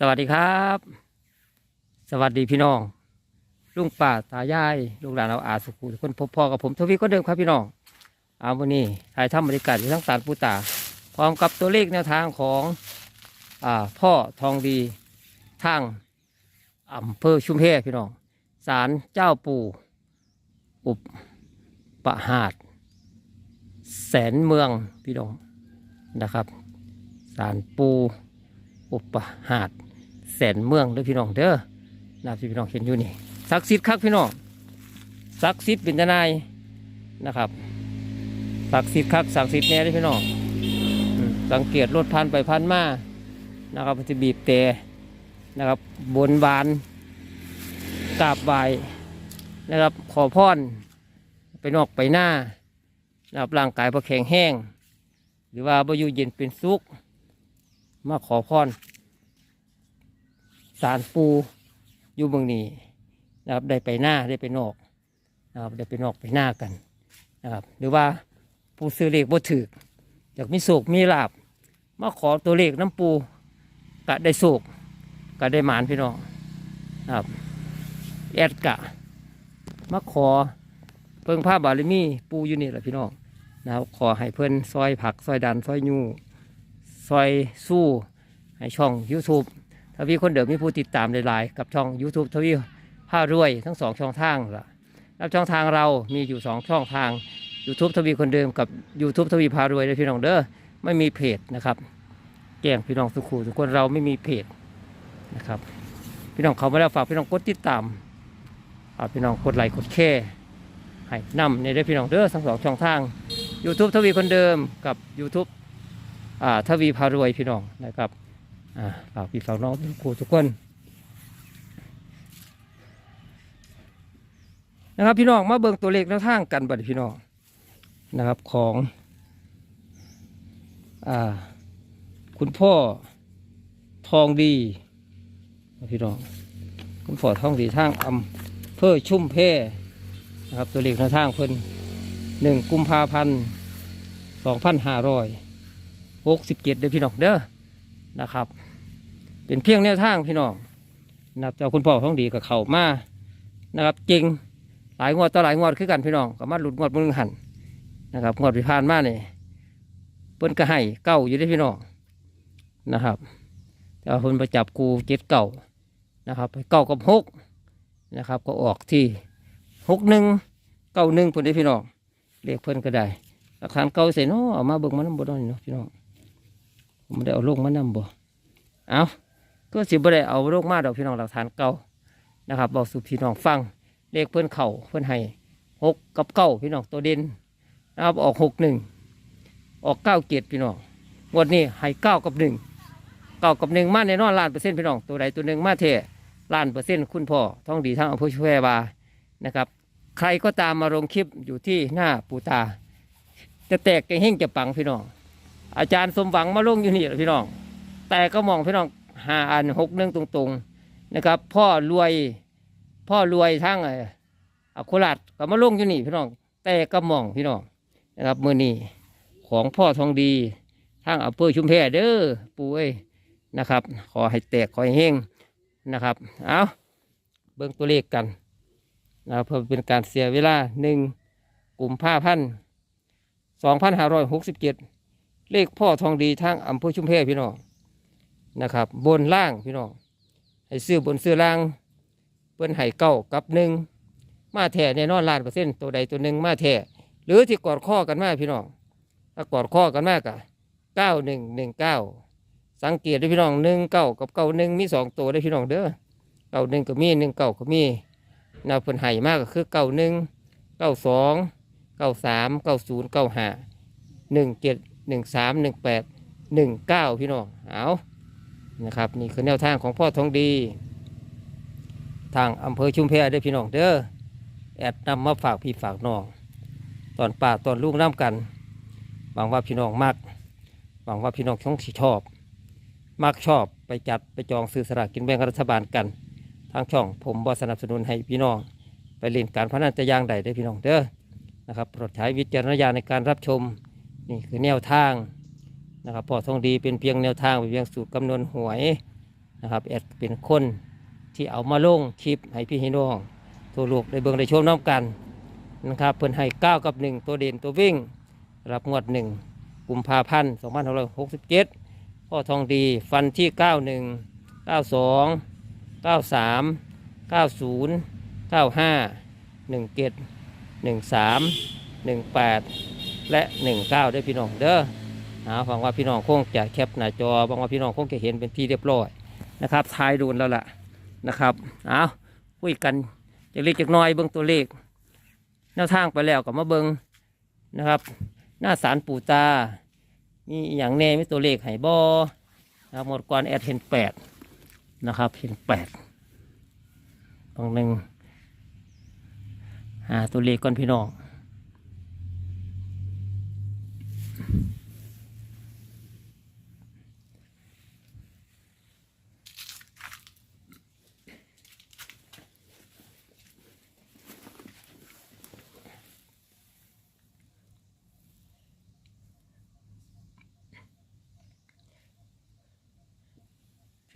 สวัสดีครับ สวัสดีพี่น้องลุงป่าตายายลูกหลานเราอาสุขุทุกคนพบพ่อกับผมทวีก็เดิมครับพี่น้องเอาวันนี้ถ่ายทำบรรยากาศอยู่ทั้งสารปูตา พร้อมกับตัวเลขแนวทางของอพ่อทองดีทางอำเภอชุมเพพี่น้องศาลเจ้าปู่อุปปหาด แสนเมืองพี่น้องนะครับศาลปูอุปหาด แสนเมืองเด้อพี่น้องเด้อนะครับที่พี่น้องเห็นอยู่นี่ศักดิ์สิทธิ์ครับพี่น้องศักดิ์สิทธิ์เป็นทนายนะครับศักดิ์สิทธิ์ครับศักดิ์สิทธิ์แน่เด้อพี่น้องสังเกตรถพันไปพันมานะครับมันจะบีบแต่นะครับบนบานกราบไหวนะครับขอพรไปนอกไปหน้านะครับร่างกายพอแข็งแห้ง หรือว่าบ่อยู่เย็นเป็นสุขมาขอพร สารปูอยู่เมืองนี้นะครับได้ไปหน้าได้ไปนอกนะครับได้ไปนอกไปหน้ากันนะครับหรือว่าผู้ซื้อเลขบ่ถืออยากมีโศกมีลาบมาขอตัวเลขน้ำปูกะได้โศกกะได้หมานพี่น้องนะครับแอดกะมาขอเพิ่งผ้าบารมีปูอยู่นี่แหละพี่น้องนะครับขอให้เพื่อนซอยผักซอยดันซอยยูซอยสู้ให้ช่อง YouTube ทวีคนเดิมมีผู้ติดตามหลายๆกับช่อง YouTube ทวีผ้ารวยทั้งสองช่องทางล่ะแล้วช่องทางเรามีอยู่สองช่องทาง YouTube ทวีคนเดิมกับ YouTube ทวีพารวยเลยพี่น้องเด้อไม่มีเพจนะครับแกล้งพี่น้องสุขูทุกคนเราไม่มีเพจนะครับ พี่น้องเขามาแล้วฝากพี่น้องกดติดตามฝากพี่น้องกดไลค์กดแชร์ให้นำในเด้อพี่น้องเด้อทั้งสองช่องทาง YouTube ทวีคนเดิมกับ YouTube อ่าทวีพารวยพี่น้องนะครับ ฝากพี่ฝากน้องทุกคนทุกคนนะครับพี่น้องมาเบิ่งตัวเลขแนวทางกันบัดพี่น้องนะครับของอ่าคุณพ่อทองดีพี่น้องคุณพ่อทองดีทางอำเภอชุ่มเพนะครับตัวเลขในทางเพิ่นหนึ่งกุมภาพันธ์สองพันห้าร้อยหกสิบเจ็ดเด้อพี่น้องเด้อนะครับ เป็นเพียงแนวทางพี่น้องนะครับเจ้าคุณพ่อท้องดีกับเขามานะครับจริงหลายงวดต่อหลายงวดคือกันพี่น้องก็มาหลุดงวดมือหันนะครับงวดที่ผ่านมาเนี่ยเพิ่นก็ให้เก้าอยู่ได้พี่น้องนะครับแต่ว่าเพิ่นไปจับกูเจ็ดเก้านะครับเก้ากับหกนะครับ ก็ออกที่หกหนึ่งเก้าหนึ่งเพิ่นได้พี่น้องเลขเพิ่นก็ได้หลักฐานเก่าใส่เนาะเอามาเบิ่งมันนำบ่ได้เนาะพี่น้องผมไม่ได้เอาลงมานำบ่เอา ก็สิบ่ได้เอาลงมาดอกพี่น้องหลักฐานเก่านะครับบอกสู่พี่น้องฟังเลขเพิ่อนเข่าเพิ่อนให้หกกับเก้าพี่น้องตัวเด่นนะครับออกหกหนึ่งออกเก้าเกียรพี่น้องงวดนี้ให้เก้ากับหนึ่งเก้ากับหนึ่งมาแน่นอนล้านเปอร์เซ็นต์พี่น้องตัวใดตัวหนึ่งมาเทล้านเปอร์เซ็นต์คุณพ่อท่องดีทั้งอำเภอช่วยบานะครับ ใครก็ตามมาลงคลิปอยู่ที่หน้าปูตา จะแตกจะเฮงจะปังพี่น้อง อาจารย์สมหวังมาลงอยู่นี่พี่น้อง แต่ก็มองพี่น้อง ห้าอันหกหนึ่องตรงๆนะครับ พ่อรวย พ่อรวยทั้งอ่ออโคราชก็มาลงอยู่นี่พี่น้องแต่ก็มองพี่น้องนะครับมือนี้ของพ่อทองดีทางอำเภอชุมแพเด้อปู่เอ้ยนะครับ ขอให้แตกขอให้เฮงนะครับ เอาเบิ่งตัวเลขกันนะครับเพื่อเป็นการเสียเวลาหนึ่งกลุ่มผ้าพันสองพันห้าร้อยหกสิบเจ็ดเลขพ่อทองดีทางอำเภอชุมแพพี่น้อง นะครับ บนล่างพี่น้องให้ซื้อบนซื้อล่างเปิ้นให้เก้ากับหนึ่งมาแท้แน่นอนล้านเปอร์เซ็นต์ตัวใดตัวหนึ่งมาแท้หรือที่กอดข้อกันมาพี่น้องถ้ากอดข้อกันมากอะเก้าหนึ่งหนึ่งเก้าสังเกตด้วยพี่น้องหนึ่งเก้ากับเก้าหนึ่งมีสองตัวได้พี่น้องเด้อเก้าหนึ่งก็มีหนึ่งเก้าก็มีแนวเพิ่นไห่มากก็คือเก้าหนึ่งเก้าสองเก้าสามเก้าศูนย์เก้าห้าหนึ่งเจ็ดหนึ่งสามหนึ่งแปดหนึ่งเก้าพี่น้องเอา นะครับนี่คือแนวทางของพ่อทองดี ทางอำเภอชุมแพได้อพี่น้องเด้อแอดนำมาฝากพี่ฝากน้อง ตอนป่าตอนลูกน้ำกันหวังว่าพี่น้องมักหวังว่าพี่น้องช่องชอบมักชอบไปจัดไปจองซื้อสลากกินแบ่งรัฐบาลกันทางช่องผมบอสนับสนุนให้พี่น้อง ไปเล่นการพนันจะยางใดได้พี่น้องเด้อนะครับโปรดใช้วิจารณญาณในการรับชมนี่คือแนวทาง นะครับพอทองดีเป็นเพียงแนวทางเป็นเพียงสูตรคำนวณหวยนะครับแอดเป็นคนที่เอามาลงคลิปให้พี่ให้น้องตัวลูกได้เบิ่งได้ชมน้ำกันนะครับเพิ่นให้เก้ากับหนึ่งตัวเด่นตัววิ่ง รับงวดหนึ่งกุมภาพันธ์สองพันหกสิบเจ็ดพ่อทองดีฟันที่เก้าหนึ่งเก้าสองเก้าสามเก้าศูนย์เก้าห้าหนึ่งเจ็ดหนึ่งสามหนึ่งแปดและหนึ่งเก้าได้พี่น้องเด้อ นะหวังว่าพี่น้องคงจะแคปหน้าจอหวังว่าพี่น้องคงจะเห็นเป็นที่เรียบร้อยนะครับทายดูนแล้วล่ะนะครับเอาคุยกันจะเล็กจากน้อยเบิ้งตัวเลขแนวทางไปแล้วก็มาเบิ้งนะครับ หน้าสารปู่ตา มีอย่างแน่มีตัวเลขไห้บอนะครับหมดก่อนแอดเห็นแปดนะครับเห็นแปดบางหนึ่งหาตัวเลขก่อนพี่น้อง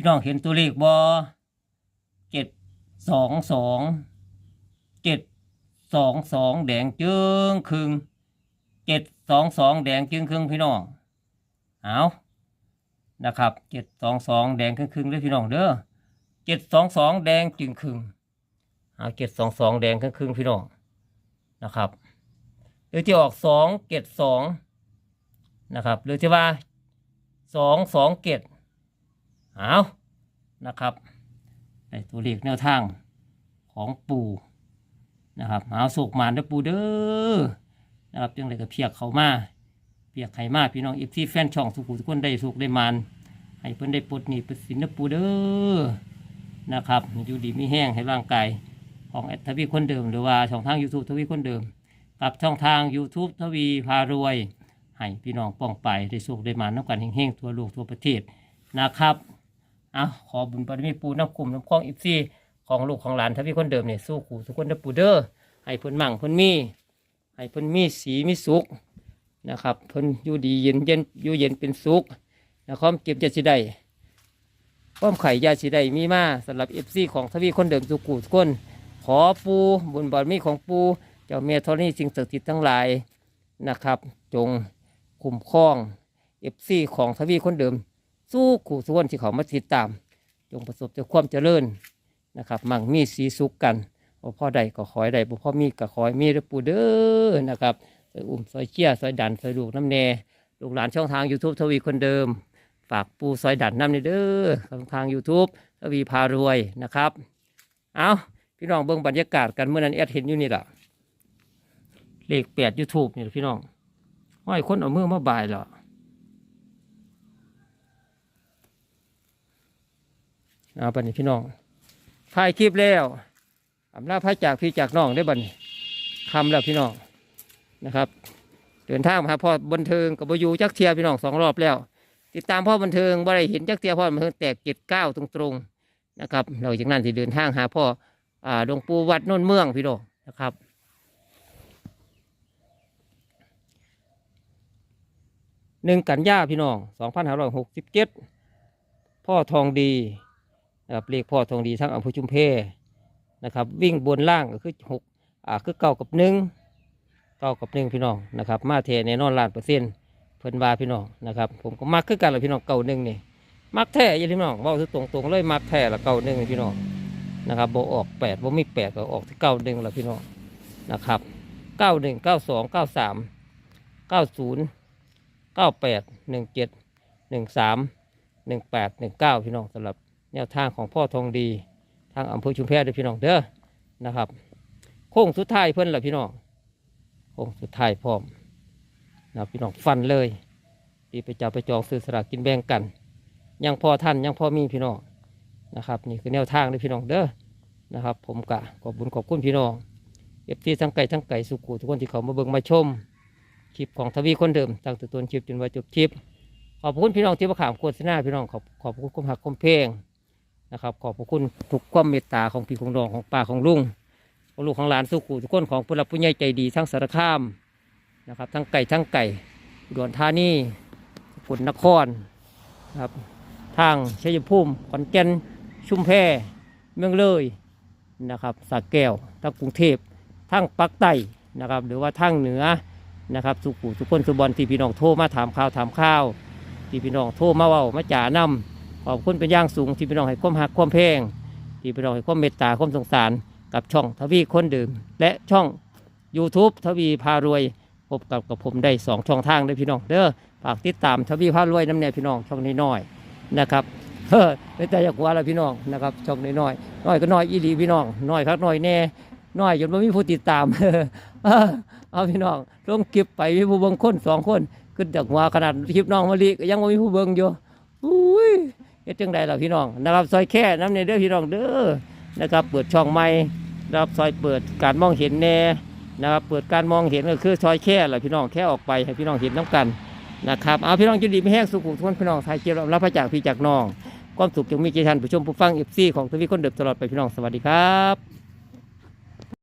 พี่น้องเห็นตัวเลขบอเจ็ดสองสองเจ็ดสองสองแดงจึงครึ่งเจ็ดสองสองแดงจึงครึ่งพี่น้องเอานะครับเจ็ดสองสองแดงครึ่งครึ่งเลยพี่น้องเด้อเจ็ดสองสองแดงจึงครึ่งเอาเจ็ดสองสองแดงครึ่งครึ่งพี่น้องนะครับหรือที่ออกสองเจ็ดสองนะครับหรือที่ว่าสองสองเจ็ด เอานะครับในตัวเลขแนวทางของปู่นะครับเอาสุกมานเด้อปู่เด้อนะครับจังไรก็เพียกเขามาเพียกไข่มาพี่น้องอีที่แฟนช่องสุขุทุกคนได้สุกได้มานให้เพิ่นได้ปลดหนี้ปลดสินเด้อปู่เด้อนะครับอยู่ดีไม่แห้งให้ร่างกายของแอดทวีคนเดิม หรือว่าช่องทาง YouTube ทวีคนเดิม กับช่องทาง YouTube ทวีพารวย ให้พี่น้องป้องไปได้สุกได้มานน้ำกันเฮงๆทั่วโลกทั่วประเทศนะครับ เอาขอบุญบารมีปูน้ำคุมน้ำคลองอิฟซีของลูกของหลานทวีคนเดิมเนี่ยสู้ขู่ทุกคนเด้อปูเด้อให้เพิ่นมั่งเพิ่นมีให้เพิ่นมีสีมีสุขนะครับเพิ่นอยู่ดีเย็นเย็นอยู่เย็นเป็นสุขนะความเก็บจะสิได้ความไข่ยาสิได้มีมาสำหรับเอฟซีของทวีคนเดิมสุกูทุกคน ขอปูบุญบารมีของปูเจ้าเมียธรณีสิ่งศักดิ์สิทธิ์ทั้งหลายนะครับ จงคุ้มครองเอฟซีของทวีคนเดิม สู้ขู่ส่วนที่เขามาติดตาม จงประสบแต่ความเจริญนะครับมั่งมีสีสุขกันบ่พ่อใดก็ขอให้ใดบ่พ่อมีก็ขอให้มีเด้อปู่เด้อนะครับซอยอุ้มซอยเชี่ยซอยดันซอยลูกน้ำแน่ลูกหลานช่องทาง YouTube ทวีคนเดิม ฝากปูซอยดันน้ำนี่เด้อช่องทาง YouTube ทวีพารวยนะครับ เอาพี่น้องเบิ่งบรรยากาศกันเมื่อนั้นแอดเห็นอยู่นี่ล่ะเลขแปดยูทูบนี่พี่น้องห้อยคนเอามือมาบ่ายเหรอ เอาบัดนี้พี่น้องถ่ายคลิปแล้วอำลาพระจากพี่จากน้องได้บัดนี้คำแล้วพี่น้องนะครับ เดินทางมาพ่อบันเทิงกับบอยูจักเทียพี่น้องสองรอบแล้ว ติดตามพ่อบันเทิงบ่ได้เห็นจักเทียพ่อบันเทิงแตกเจ็ดเก้าตรงๆนะครับเราจากนั้นที่เดินทางหาพ่ออ่าหลวงปู่วัดโน่นเมืองพี่น้องนะครับหนึ่งกันยาพี่น้องสองพันห้าร้อยหกสิบเจ็ดพ่อทองดี นะครับเลขพ่อทองดีทั้งอำเภอชุมเพนะครับ วิ่งบนล่างก็คือหกอ่าคือเก้ากับหนึ่งเก้ากับหนึ่งพี่น้องนะครับ มาเทในนอนล้านเปอร์เซ็นต์เพิ่นว่าพี่น้องนะครับ ผมก็มักคือกันเลยพี่น้องเก้าหนึ่งนี่มักแท้อยังพี่น้องว่าตรงตรงๆเลยมักแท้ละเก้าหนึ่งพี่น้องนะครับโบออกแปดโบมีแปดก็ออกที่เก้าหนึ่งละพี่น้องนะครับเก้าหนึ่งเก้าสองเก้าสามเก้าศูนย์เก้าแปดหนึ่งเจ็ดหนึ่งสามหนึ่งแปดหนึ่งเก้าพี่น้องสำหรับ แนวทางของพ่อทองดี ทางอำเภอชุมแพเด้อพี่น้องเด้อนะครับ โค้งสุดท้ายเพิ่นละพี่น้องโค้งสุดท้ายพร้อมนะครับพี่น้องฟันเลยดีไปจับไปจองซื้อสลากกินแบ่งกัน ยังพอท่านยังพอมีพี่น้องนะครับ นี่คือแนวทางเลยพี่น้องเด้อนะครับ ผมกะขอบบุญขอบคุณพี่น้องเอฟซีทั้งไก่ทั้งไก่สุกูทุกคนที่เขามาเบิ่งมาชมคลิปของทวีคนเดิมตั้งแต่ต้นคลิปจนว่าจบคลิปขอบคุณพี่น้องที่มาขามโฆษณาพี่น้องขอบขอบคุณความหักความเพลง นะครับ ขอบพระคุณทุกความเมตตาของพี่ของน้องของป้าของลุงของลูกของหลานสุขุทุกคนของผู้รับผู้ใหญ่ใจดีทั้งสารคามนะครับ ทั้งไก่ทั้งไก่อุดรธานีสกุลนครนะครับทางชัยภูมิขอนแก่นชุมแพเมืองเลยนะครับสระแก้วทางกรุงเทพทางปักใต้นะครับ หรือว่าทางเหนือนะครับ สุขุสุกคนสุบอลที่พี่น้องโทรมาถามข่าวถามข้าวที่พี่น้องโทรมาเว้ามาจ่านำ ขอบคุณเป็นอย่างสูงที่พี่น้องให้ความหักความแพงที่พี่น้องให้ความเมตตาความสงสารกับช่องทวีคนเดิมและช่อง YouTube ทวีพารวยพบกับกับผมได้สองช่องทางเลยพี่น้องเด้อฝากติดตามทวีพารวยน้ำแน่พี่น้องช่องน้อยๆนะครับเฮ้อไม่แต่อยากว่าแล้วพี่น้องนะครับช่องน้อยๆน้อยก็น้อยอีหลีพี่น้องน้อยครับน้อยแน่น้อยจนไม่มีผู้ติดตามเออเอาพี่น้องลงคลิปไปมีผู้เบิ่งคนสองคนขึ้นจากหัวขนาดคลิปน้องมะลิยังไม่มีผู้เบิ่งอยู่อุ้ย เฮ็ดจังใดล่ะพี่น้องนะครับซอยแค่น้ำในเด้อพี่น้องเด้อนะครับ เปิดช่องใหม่นะครับซอยเปิดการมองเห็นแน่นะครับเปิดการมองเห็นก็คือซอยแค่แหละพี่น้องแค่ออกไปให้พี่น้องเห็นน้ำกันนะครับเอาพี่น้องจุดดีไม่แห้งสุขุมทุกคนพี่น้องไทยเจียวรับพระจากพี่จากน้อง ความสุขจงมีเจตันผู้ชมผู้ฟังเอฟซีของทวีคนเดิมตลอดไปพี่น้องสวัสดีครับ